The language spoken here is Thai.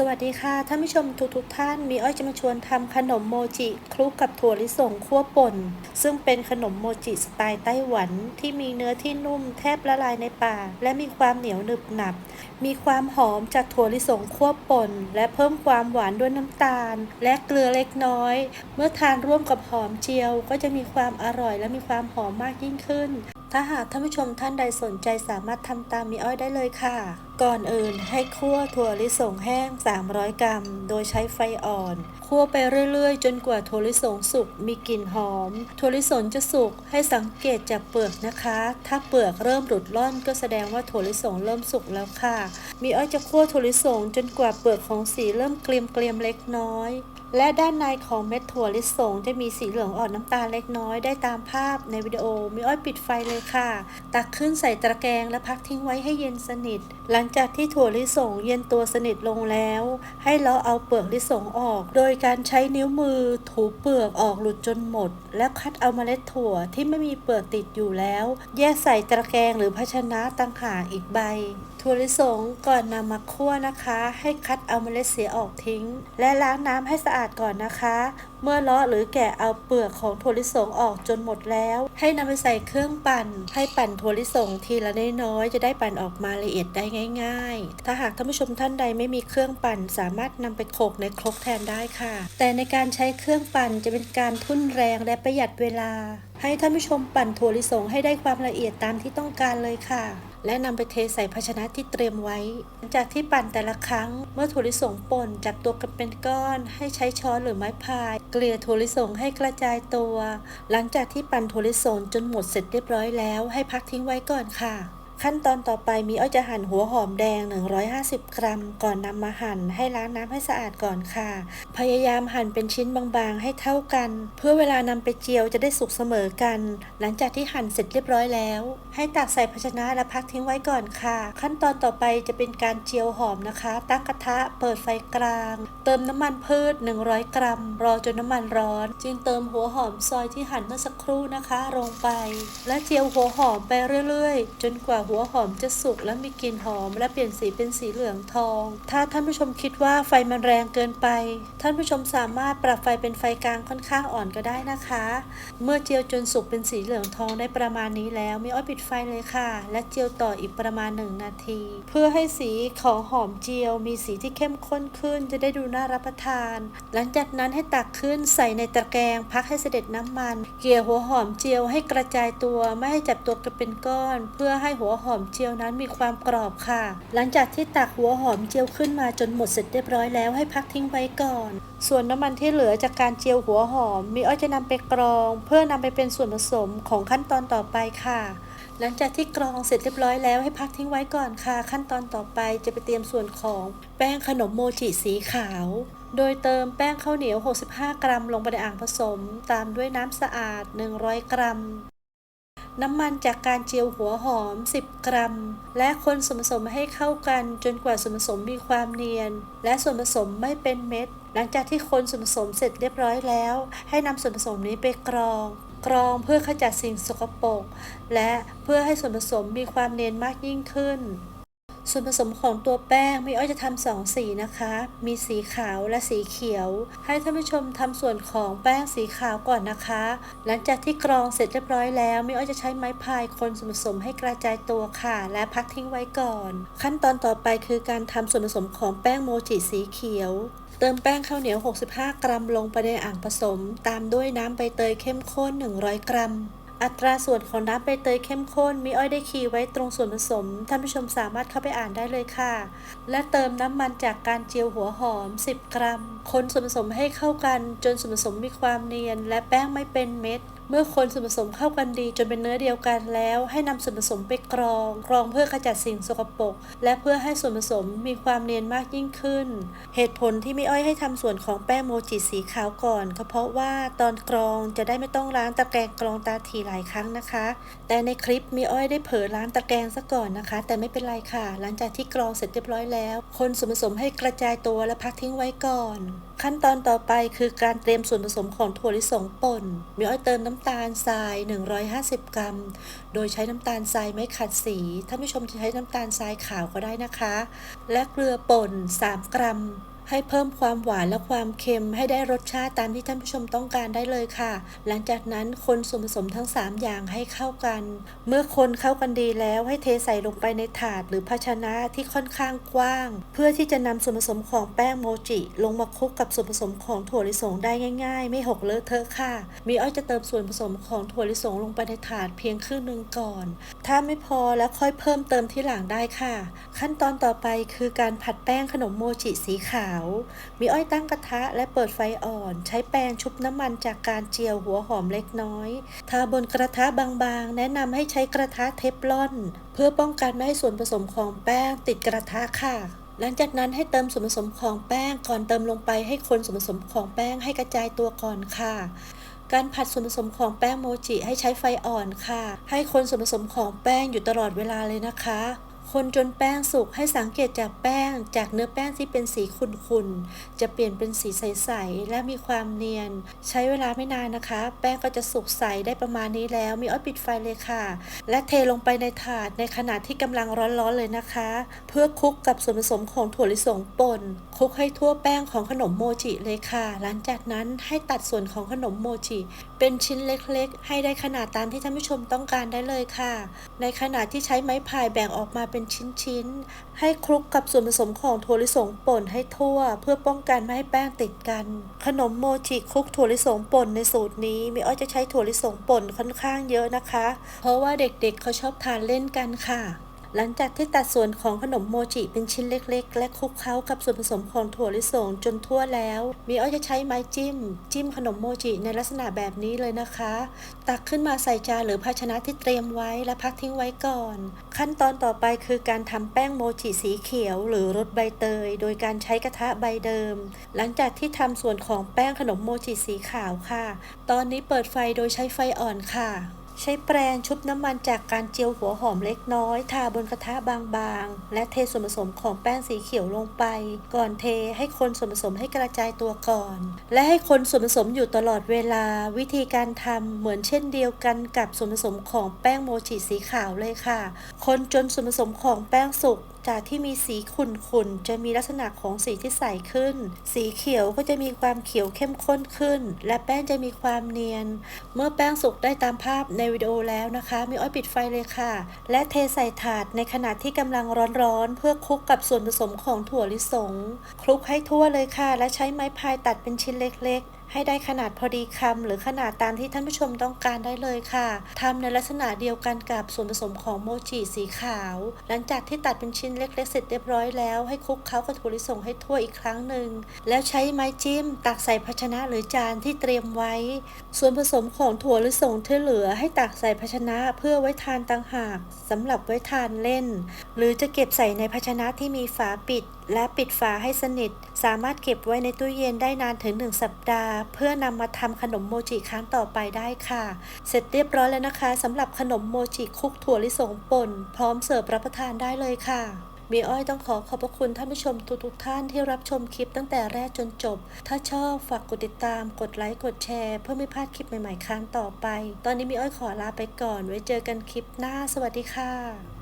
สวัสดีค่ะท่านผู้ชมทุกทุกท่านมีอ้อยจะมาชวนทำขนมโมจิคลุกกับถั่วลิสงคั่วป่น ซึ่งเป็นขนมโมจิสไตล์ไต้หวันที่มีเนื้อที่นุ่มแทบละลายในปากและมีความเหนียวหนึบหนับ มีความหอมจากถั่วลิสงคั่วป่น และเพิ่มความหวานด้วยน้ำตาล และเกลือเล็กน้อย เมื่อทานร่วมกับหอมเจียว ก็จะมีความอร่อยและมีความหอมมากยิ่งขึ้น ถ้าหากท่านผู้ชมท่านใดสนใจสามารถทำตามมีอ้อยได้เลยค่ะ ก่อนอื่นให้คั่วถั่วลิสงแห้ง 300 กรัม โดยใช้ไฟอ่อน คั่วไปเรื่อยๆ จนกว่าถั่วลิสงสุกมีกลิ่นหอม ถั่วลิสงจะสุกให้สังเกตจากเปลือกนะคะ ถ้าเปลือกเริ่มหลุดล่อนก็แสดงว่าถั่วลิสงเริ่มสุกแล้วค่ะ มีอ้อยจะคั่วถั่วลิสงจนกว่าเปลือกของสีเริ่มเกรียมเกรียมๆเล็กน้อย และด้านในของเม็ดถั่วลิสงจะมีสีเหลืองอ่อนน้ำตาลเล็กน้อยได้ตามภาพในวิดีโอ มีอ้อยปิดไฟเลยค่ะ ตักขึ้นใส่ตะแกรงและพักทิ้งไว้ให้เย็นสนิท หลังจากที่ถั่วลิสงเย็นตัวสนิทลงแล้ว ให้เราเอาเปลือกลิสงออก โดยการใช้นิ้วมือถูเปลือกออกหลุดจนหมด แล้วคัดเอาเมล็ดถั่วที่ไม่มีเปลือกติดอยู่แล้ว แยกใส่ตะแกรงหรือภาชนะต่างหากอีกใบ ถั่วลิสงก่อนนำมาคั่วนะคะ ให้คัดเอาเมล็ดเสียออกทิ้ง และล้างน้ำให้สะอาดก่อนนะคะเมื่อเลาะหรือแกะเอาเปลือกของถั่วลิสงออกจนหมดแล้ว ให้นำไปใส่เครื่องปั่น ให้ปั่นถั่วลิสงทีละน้อยๆจะได้ปั่นออกมาละเอียดได้ง่าย ๆ ถ้าหากท่านผู้ชมท่านใดไม่มีเครื่องปั่น สามารถนำไปโขกในครกแทนได้ค่ะ แต่ในการใช้เครื่องปั่นจะเป็นการทุ่นแรงและประหยัดเวลา ให้ท่านผู้ชมปั่นถั่วลิสงให้ได้ความละเอียดตามที่ต้องการเลยค่ะและนำไปเทใส่ภาชนะที่เตรียมไว้ หลังจากที่ปั่นแต่ละครั้ง เมื่อถั่วลิสงป่นจับตัวกันเป็นก้อน ให้ใช้ช้อนหรือไม้พายเกลี่ยถั่วลิสงให้กระจายตัว หลังจากที่ปั่นถั่วลิสงจนหมดเสร็จเรียบร้อยแล้ว ให้พักทิ้งไว้ก่อนค่ะ ขั้นตอนต่อไปมีอ้อยจะหั่นหัวหอมแดง 150 กรัม ก่อนนำมาหั่น ให้ล้างน้ำให้สะอาดก่อนค่ะ พยายามหั่นเป็นชิ้นบางๆ ให้เท่ากัน เพื่อเวลานำไปเจียวจะได้สุกเสมอกัน หลังจากที่หั่นเสร็จเรียบร้อยแล้ว ให้ตักใส่ภาชนะและพักทิ้งไว้ก่อนค่ะ ขั้นตอนต่อไปจะเป็นการเจียวหอมนะคะ ตั้งกระทะเปิดไฟกลาง เติมน้ำมันพืช 100 กรัม รอจนน้ำมันร้อน จึงเติมหัวหอมซอยที่หั่นเมื่อสักครู่นะคะ ลงไป และเจียวหัวหอมไปเรื่อย ๆ จนกว่าหัวหอมจะสุกและมีกลิ่นหอม และเปลี่ยนสีเป็นสีเหลืองทอง ถ้าท่านผู้ชมคิดว่าไฟมันแรงเกินไป ท่านผู้ชมสามารถปรับไฟเป็นไฟกลางค่อนข้างอ่อนก็ได้นะคะ เมื่อเจียวจนสุกเป็นสีเหลืองทองได้ประมาณนี้แล้วมีอ้อยปิดไฟเลยค่ะ และเจียวต่ออีกประมาณ 1 นาที เพื่อให้สีของหอมเจียว มีสีที่เข้มข้นขึ้น จะได้ดูน่ารับประทาน หลังจากนั้นให้ตักขึ้นใส่ในตะแกรงพักให้เสด็จน้ำมัน เกี่ยวหัวหอมเจียวให้กระจายตัวไม่ให้จับตัวกันเป็นก้อน เพื่อให้หัวหอมเจียวนั้นมีความกรอบค่ะ หลังจากที่ตักหัวหอมเจียวขึ้นมาจนหมดเสร็จเรียบร้อยแล้วให้พักทิ้งไว้ก่อน ส่วนน้ำมันที่เหลือจากการเจียวหัวหอม มีอ้อยจะนำไปกรอง เพื่อนำไปเป็นส่วนผสมของขั้นตอนต่อไปค่ะหลังจากที่กรองเสร็จเรียบร้อยแล้วให้พักทิ้งไว้ก่อนค่ะ ขั้นตอนต่อไปจะไปเตรียมส่วนของแป้งขนมโมจิสีขาว โดยเติมแป้งข้าวเหนียว 65 กรัมลงไปในอ่างผสม ตามด้วยน้ำสะอาด 100 กรัม น้ำมันจากการเจียวหัวหอม 10 กรัม และคนส่วนผสมให้เข้ากันจนกว่าส่วนผสมมีความเนียน และส่วนผสมไม่เป็นเม็ด หลังจากที่คนส่วนผสมเสร็จเรียบร้อยแล้ว ให้นำส่วนผสมนี้ไปกรอง กรองเพื่อขจัดสิ่งสกปรกและเพื่อให้ส่วนผสมมีความเนียนมากยิ่งขึ้น ส่วนผสมของตัวแป้งมีอ้อยจะทำสองสีนะคะ มีสีขาวและสีเขียว ให้ท่านผู้ชมทำส่วนของแป้งสีขาวก่อนนะคะ หลังจากที่กรองเสร็จเรียบร้อยแล้วมีอ้อยจะใช้ไม้พายคนส่วนผสมให้กระจายตัวค่ะ และพักทิ้งไว้ก่อน ขั้นตอนต่อไปคือการทำส่วนผสมของแป้งโมจิสีเขียวเติมแป้งข้าวเหนียว 65 กรัมลงไปในอ่างผสม ตามด้วยน้ำใบเตยเข้มข้น 100 กรัม อัตราส่วนของน้ำใบเตยเข้มข้นมีอ้อยได้คีย์ไว้ตรงส่วนผสม ท่านผู้ชมสามารถเข้าไปอ่านได้เลยค่ะ และเติมน้ำมันจากการเจียวหัวหอม 10 กรัม คนส่วนผสมให้เข้ากันจนส่วนผสมมีความเนียน และแป้งไม่เป็นเม็ด เมื่อคนส่วนผสมเข้ากันดีจนเป็นเนื้อเดียวกันแล้ว ให้นำส่วนผสมไปกรอง กรองเพื่อขจัดสิ่งสกปรกและเพื่อให้ส่วนผสมมีความเนียนมากยิ่งขึ้น เหตุผลที่ไม่อ้อยให้ทำส่วนของแป้งโมจิสีขาวก่อน ก็เพราะว่าตอนกรองจะได้ไม่ต้องล้างตะแกรงกรองตาถี่หลายครั้งนะคะ แต่ในคลิปมีอ้อยได้เผลอล้างตะแกรงซะก่อนนะคะ แต่ไม่เป็นไรค่ะ หลังจากที่กรองเสร็จเรียบร้อยแล้ว คนส่วนผสมให้กระจายตัวและพักทิ้งไว้ก่อน ขั้นตอนต่อไปคือการเตรียมส่วนผสมของถั่วลิสงป่นมีอ้อยเติมน้ำำตาลทราย 150 กรัม โดยใช้น้ำตาลทรายไม่ขัดสี ท่านผู้ชมจะใช้น้ำตาลทรายขาวก็ได้นะคะ และเกลือป่น 3 กรัม ให้เพิ่มความหวานและความเค็มให้ได้รสชาติตามที่ท่านผู้ชมต้องการได้เลยค่ะ หลังจากนั้นคนส่วนผสมทั้ง 3 อย่างให้เข้ากัน เมื่อคนเข้ากันดีแล้วให้เทใส่ลงไปในถาดหรือภาชนะที่ค่อนข้างกว้าง เพื่อที่จะนำส่วนผสมของแป้งโมจิ ลงมาคลุกกับส่วนผสมของถั่วลิสงได้ง่าย ๆ ไม่หกเลอะเทอะค่ะ มีอ้อยจะเติมส่วนผสมของถั่วลิสงลงไปในถาดเพียงครึ่งหนึ่งก่อน ถ้าไม่พอแล้วค่อยเพิ่มเติมที่หลังได้ค่ะ ขั้นตอนต่อไปคือการผัดแป้งขนมโมจิสีขาวมีอ้อยตั้งกระทะและเปิดไฟอ่อน ใช้แป้งชุบน้ำมันจากการเจียวหัวหอมเล็กน้อย ทาบนกระทะบางๆ แนะนำให้ใช้กระทะเทฟลอน เพื่อป้องกันไม่ให้ส่วนผสมของแป้งติดกระทะค่ะหลังจากนั้นให้เติมส่วนผสมของแป้งก่อนเติมลงไปให้คนส่วนผสมของแป้งให้กระจายตัวก่อนค่ะ การผัดส่วนผสมของแป้งโมจิให้ใช้ไฟอ่อนค่ะ ให้คนส่วนผสมของแป้งอยู่ตลอดเวลาเลยนะคะ คนจนแป้งสุกให้สังเกตจากแป้ง จากเนื้อแป้งที่เป็นสีขุ่นๆ จะเปลี่ยนเป็นสีใสๆ และมีความเนียน ใช้เวลาไม่นานนะคะ แป้งก็จะสุกใสได้ประมาณนี้แล้ว มีอ้อยปิดไฟเลยค่ะ และเทลงไปในถาดในขณะที่กำลังร้อนๆเลยนะคะ เพื่อคลุกกับส่วนผสมของถั่วลิสงป่นคลุกให้ทั่วแป้งของขนมโมจิเลยค่ะ หลังจากนั้นให้ตัดส่วนของขนมโมจิ เป็นชิ้นเล็กๆ ให้ได้ขนาดตามที่ท่านผู้ชมต้องการได้เลยค่ะ ในขณะที่ใช้ไม้พายแบ่งออกมาเป็นชิ้นๆ ให้คลุกกับส่วนผสมของถั่วลิสงป่นให้ทั่ว เพื่อป้องกันไม่ให้แป้งติดกัน ขนมโมจิคลุกถั่วลิสงป่นในสูตรนี้มีอ้อยจะใช้ถั่วลิสงป่นค่อนข้างเยอะนะคะ เพราะว่าเด็กๆเขาชอบทานเล่นกันค่ะ หลังจากที่ตัดส่วนของขนมโมจิเป็นชิ้นเล็กๆ และคลุกเคล้ากับส่วนผสมของถั่วลิสงจนทั่วแล้ว มีอ้อยจะใช้ไม้จิ้ม จิ้มขนมโมจิในลักษณะแบบนี้เลยนะคะ ตักขึ้นมาใส่จานหรือภาชนะที่เตรียมไว้และพักทิ้งไว้ก่อน ขั้นตอนต่อไปคือการทำแป้งโมจิสีเขียว หรือรสใบเตย โดยการใช้กระทะใบเดิม หลังจากที่ทำส่วนของแป้งขนมโมจิสีขาวค่ะ ตอนนี้เปิดไฟโดยใช้ไฟอ่อนค่ะ ใช้แปรงชุบน้ำมันจากการเจียวหัวหอมเล็กน้อย ทาบนกระทะบางๆ และเทส่วนผสมของแป้งสีเขียวลงไป ก่อนเทให้คนส่วนผสมให้กระจายตัวก่อน และให้คนส่วนผสมอยู่ตลอดเวลา วิธีการทำเหมือนเช่นเดียวกันกับส่วนผสมของแป้งโมจิสีขาวเลยค่ะ คนจนส่วนผสมของแป้งสุก จากที่มีสีขุ่นๆ จะมีลักษณะของสีที่ใสขึ้น สีเขียวก็จะมีความเขียวเข้มข้นขึ้น และแป้งจะมีความเนียน เมื่อแป้งสุกได้ตามภาพในวิดีโอแล้วนะคะ มีอ้อยปิดไฟเลยค่ะ และเทใส่ถาดในขณะที่กำลังร้อนๆ เพื่อคลุกกับส่วนผสมของถั่วลิสง คลุกให้ทั่วเลยค่ะ และใช้ไม้พายตัดเป็นชิ้นเล็กๆ ให้ได้ขนาดพอดีคำหรือขนาดตามที่ท่านผู้ชมต้องการได้เลยค่ะทำในลักษณะเดียวกันกับส่วนผสมของโมจิสีขาว หลังจากที่ตัดเป็นชิ้นเล็กๆเสร็จเรียบร้อยแล้วให้คลุกเคล้ากับถั่วลิสงให้ทั่วอีกครั้งหนึ่ง แล้วใช้ไม้จิ้ม ตักใส่ภาชนะหรือจานที่เตรียมไว้ ส่วนผสมของถั่วลิสงที่เหลือให้ตักใส่ภาชนะเพื่อไว้ทานต่างหากสำหรับไว้ทานเล่น หรือจะเก็บใส่ในภาชนะที่มีฝาปิด และปิดฝาให้สนิท สามารถเก็บไว้ในตู้เย็นได้นานถึง 1 สัปดาห์ เพื่อนำมาทำขนมโมจิครั้งต่อไปได้ค่ะ เสร็จเรียบร้อยแล้วนะคะสำหรับขนมโมจิคุกถั่วลิสงป่น พร้อมเสิร์ฟรับประทานได้เลยค่ะมีอ้อยต้องขอขอบพระคุณท่านผู้ชมทุกๆท่านที่รับชมคลิปตั้งแต่แรกจนจบ ถ้าชอบฝากกดติดตาม กดไลค์ กดแชร์ เพื่อไม่พลาดคลิปใหม่ๆครั้งต่อไป ตอนนี้มีอ้อยขอลาไปก่อน ไว้เจอกันคลิปหน้า สวัสดีค่ะ